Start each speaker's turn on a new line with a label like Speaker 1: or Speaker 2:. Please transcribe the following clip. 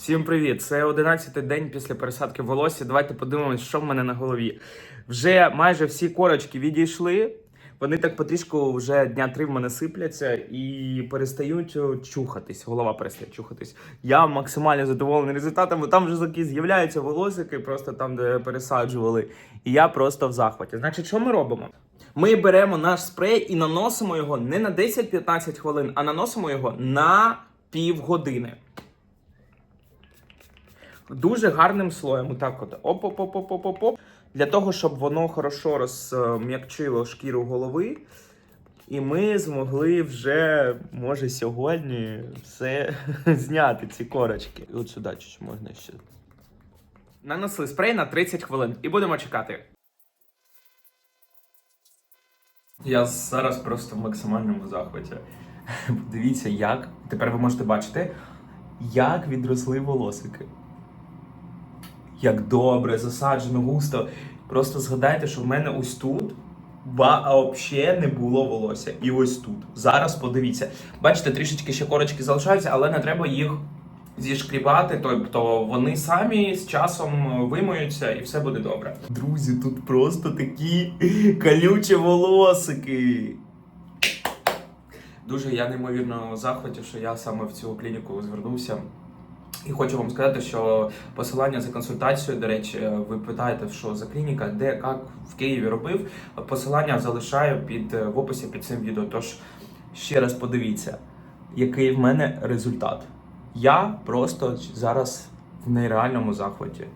Speaker 1: Всім привіт! Це 11-й день після пересадки волосся. Давайте подивимось, що в мене на голові. Вже майже всі корочки відійшли. Вони так потрішку вже дня три в мене сипляться і перестають е, чухатись. Голова перестає чухатись. Я максимально задоволений результатом, бо там вже такі з'являються волосики, просто там, де пересаджували. І я просто в захваті. Значить, що ми робимо? Ми беремо наш спрей і наносимо його не на 10-15 хвилин, а наносимо його на півгодини. Дуже гарним слоєм. Отак от оп-оп-оп-оп-оп-оп. Для того, щоб воно хорошо розм'якчило шкіру голови. І ми змогли вже, може, сьогодні все зняти, ці корочки. І От сюди чуть можна ще. Нанесли спрей на 30 хвилин і будемо чекати. Я зараз просто в максимальному захваті. Дивіться, як. Тепер ви можете бачити, як відросли волосики. Як добре, засаджено, густо. Просто згадайте, що в мене ось тут взагалі не було волосся. І ось тут. Зараз подивіться. Бачите, трішечки ще корочки залишаються, але не треба їх зішкрібати. Тобто вони самі з часом вимоються і все буде добре. Друзі, тут просто такі колючі волосики. Дуже я неймовірно захваті, що я саме в цю клініку звернувся. І хочу вам сказати, що посилання за консультацією, до речі, ви питаєте, що за клініка, де як в Києві робив. Посилання залишаю під в описі під цим відео. Тож ще раз подивіться, який в мене результат. Я просто зараз в нереальному захваті.